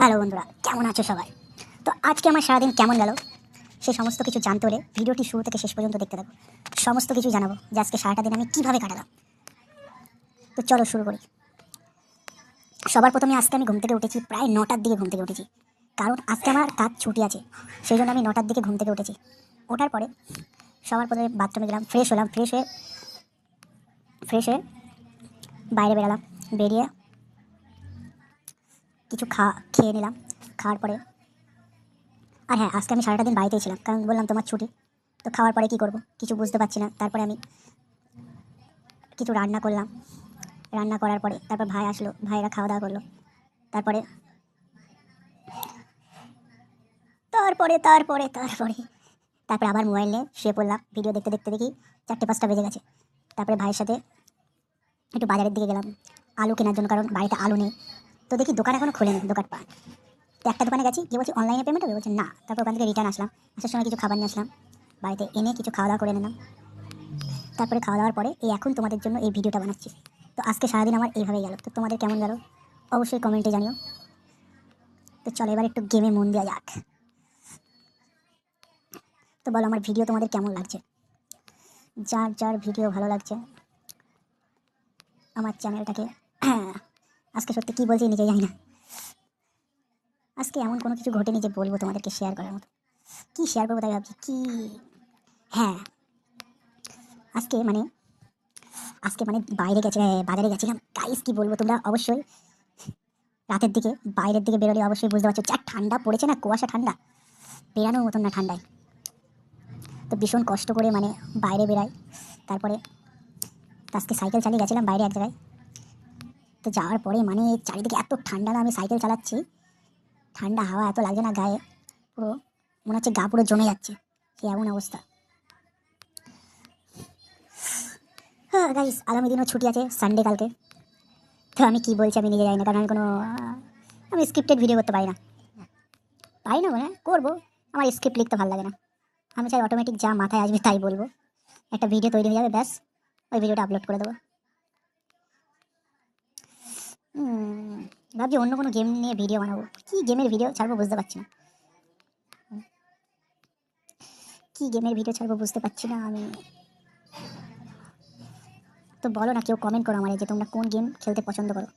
Hello বন্ধুরা, কেমন আছো সবাই? তো আজকে আমার সারাদিন কেমন গেল? সে সমস্ত কিছু জানতে হলে ভিডিওটি শুরু থেকে শেষ পর্যন্ত দেখতে থাকো। সমস্ত কিছু জানাব যে আজকে সারাটা দিন আমি কীভাবে কাটালাম। তো চলো শুরু করি। সবার প্রথমে আজকে আমি ঘুম থেকে উঠেছি, প্রায় নটার দিকে ঘুম থেকে উঠেছি। কারণ আজকে আমার কাজ ছুটি আছে, সেই জন্য আমি নটার দিকে ঘুম থেকে উঠেছি। ওঠার পরে সবার প্রথমে বাথরুমে গেলাম, ফ্রেশ হলাম, ফ্রেশ হয়ে ফ্রেশ হয়ে বাইরে বেরালাম। বেরিয়ে কিছু খা, খেয়ে নিলাম, খাওয়ার পরে। আর হ্যাঁ আজকে আমি সারাটা দিন বাড়িতেই ছিলাম, কারণ বললাম তোমার ছুটি, তো খাওয়ার পরে কী করব? কিছু বুঝতে পারছি না, তারপরে আমি কিছু রান্না করলাম। রান্না করার পরে তারপর ভাই আসলো ভাইরা খাওয়া দাওয়া করল, তারপরে তারপরে তারপরে তারপরে তারপরে আবার মোবাইল নিয়ে শুয়ে পড়লাম, ভিডিও দেখতে দেখতে দেখি চারটে পাঁচটা বেজে গেছে। তারপরে ভাইয়ের সাথে একটু বাজারের দিকে গেলাম, আলু কেনার জন্য, কারণ বাড়িতে আলু নেই। তো দেখি দোকান এখনও খোলেনি দোকান পা তো একটা দোকানে গেছি, গিয়ে বলছি অনলাইনে পেমেন্ট হবে? বলছে, না। তারপর ওখান থেকে রিটার্ন আসলাম। আসার সময় কিছু খাবার নিয়ে আসলাম। বাড়িতে এনে কিছু খাওয়া দাওয়া করে নিলাম। তারপরে খাওয়া দাওয়ার পরে এই এখন তোমাদের জন্য এই ভিডিওটা বানাচ্ছি। তো আজকে সারাদিন আমার এইভাবেই গেল। তো তোমাদের কেমন গেল? অবশ্যই কমেন্টে জানিও। তো চলো এবার একটু গেমে মন দেওয়া যাক। তো বলো, আমার ভিডিও তোমাদের কেমন লাগছে? যার যার ভিডিও ভালো লাগছে, আমার চ্যানেলটাকে আজকে সত্যি কী বলছি নিজে জানি না। আজকে এমন কোনো কিছু ঘটেনি যে বলব তোমাদেরকে শেয়ার করার মতো। কী শেয়ার করব তাই ভাবছি, কী? হ্যাঁ আজকে মানে আজকে মানে বাইরে গেছে বাজারে গেছিলাম। গাইস কি বলব তোমরা? অবশ্যই রাতের দিকে, বাইরের দিকে বেরোলে অবশ্যই বুঝতে পারছ। যা ঠান্ডা পড়েছে না, কুয়াশা ঠান্ডা। বেরানোর মতন না ঠান্ডায়। তো ভীষণ কষ্ট করে মানে বাইরে বেরাই তারপরে আজকে সাইকেল চালিয়ে গেছিলাম বাইরে এক জায়গায়। তো যাওয়ার পরে মানে চারিদিকে এত ঠান্ডা না, আমি সাইকেল চালাচ্ছি। ঠান্ডা হাওয়া এত লাগছে না গায়ে, পুরো মনে হচ্ছে গা পুরো জমে যাচ্ছে। সে এমন অবস্থা। হ্যাঁ গাইস আগামী দিনও ছুটি আছে সানডে কালকে। তো আমি কি বলছি আমি নিজে যাই না, কারণ আমি কোনো, আমি স্ক্রিপ্টেড ভিডিও করতে পারি না। পারি না মানে করব। আমার স্ক্রিপ্ট লিখতে ভালো লাগে না। আমি চাই অটোমেটিক যা মাথায় আসবে তাই বলব। একটা ভিডিও তৈরি হয়ে যাবে, ব্যাস। ওই ভিডিওটা আপলোড করে দেবো। ভাবছি অন্য কোনো গেম নিয়ে ভিডিও বানাবো। কি গেমের ভিডিও ছাড়বো বুঝতে পারছি না। কি গেমের ভিডিও ছাড়বো বুঝতে পারছি না আমি। তো বলো না, কেউ কমেন্ট করো আমার যে তোমরা কোন গেম খেলতে পছন্দ করো।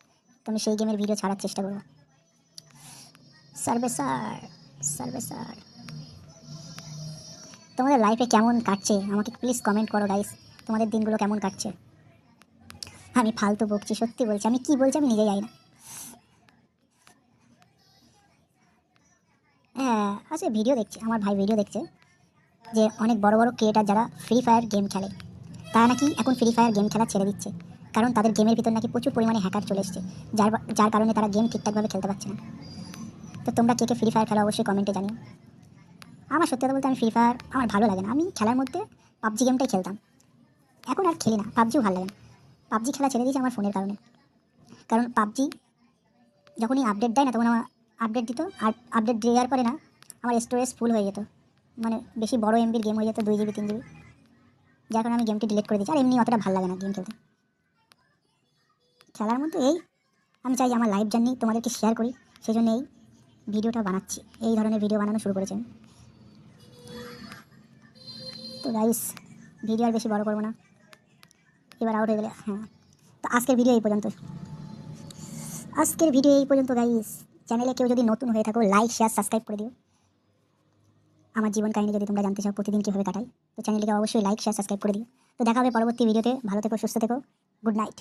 তো আমি সেই গেমের ভিডিও ছাড়ার চেষ্টা করব। সার্ভে স্যার সার্ভে স্যার তোমাদের লাইফে কেমন কাটছে? আমাকে প্লিজ কমেন্ট করো গাইস তোমাদের দিনগুলো কেমন কাটছে? আমি ফালতু বকছি, সত্যি বলছি। আমি কি বলছি আমি নিজে যাই না। হ্যাঁ আচ্ছা ভিডিও দেখছি, আমার ভাই ভিডিও দেখছে যে অনেক বড় বড় ক্রিয়েটার যারা ফ্রি ফায়ার গেম খেলে, তারা নাকি এখন ফ্রি ফায়ার গেম খেলা ছেড়ে দিচ্ছে। কারণ তাদের গেমের ভিতর নাকি প্রচুর পরিমাণে হ্যাকার চলে এসছে, যার যার কারণে তারা গেম ঠিকঠাকভাবে খেলতে পারছে না। তো তোমরা কে কে ফ্রি ফায়ার খেলা অবশ্যই কমেন্টে জানিও। আমার সত্যি কথা বলতে আমি ফ্রি ফায়ার আমার ভালো লাগে না। আমি খেলার মধ্যে পাবজি গেমটাই খেলতাম। এখন আর খেলি না পাবজিও ভালো লাগে না। পাবজি খেলা ছেড়ে দিয়েছি আমার ফোনের কারণে। কারণ পাবজি যখনই আপডেট দেয় না, তখন আমার আপডেট দিত। আর আপডেট দেওয়ার পরে না, আমার স্টোরেজ ফুল হয়ে যেত। মানে বেশি বড় এমবির গেম হয়ে যেত, দুই জিবি তিন জিবি যার কারণে আমি গেমটি ডিলিট করে দিয়েছি। আর এমনি অতটা ভালো লাগে না গেম খেলতে। খেলার মধ্যে এই, আমি চাই আমার লাইভ জার্নি তোমাদেরকে শেয়ার করি। সেই জন্য এই ভিডিওটা বানাচ্ছি। এই ধরনের ভিডিও বানানো শুরু করেছি আমি। তো গাইস ভিডিও আর বেশি বড় করব না। এবার আউট হয়ে গেলে হ্যাঁ। তো আজকের ভিডিও এই পর্যন্ত আজকের ভিডিও এই পর্যন্ত গাইস চ্যানেলে কেউ যদি নতুন হয়ে থাকো লাইক শেয়ার সাবস্ক্রাইব করে দিও। আমার জীবন কাহিনী যদি তোমরা জানতে চাও, প্রতিদিন কীভাবে কাটাই, তো চ্যানেলটিকে অবশ্যই লাইক শেয়ার সাবস্ক্রাইব করে দিও। তো দেখা হবে পরবর্তী ভিডিওতে ভালো থেকো, সুস্থ থেকো। Good night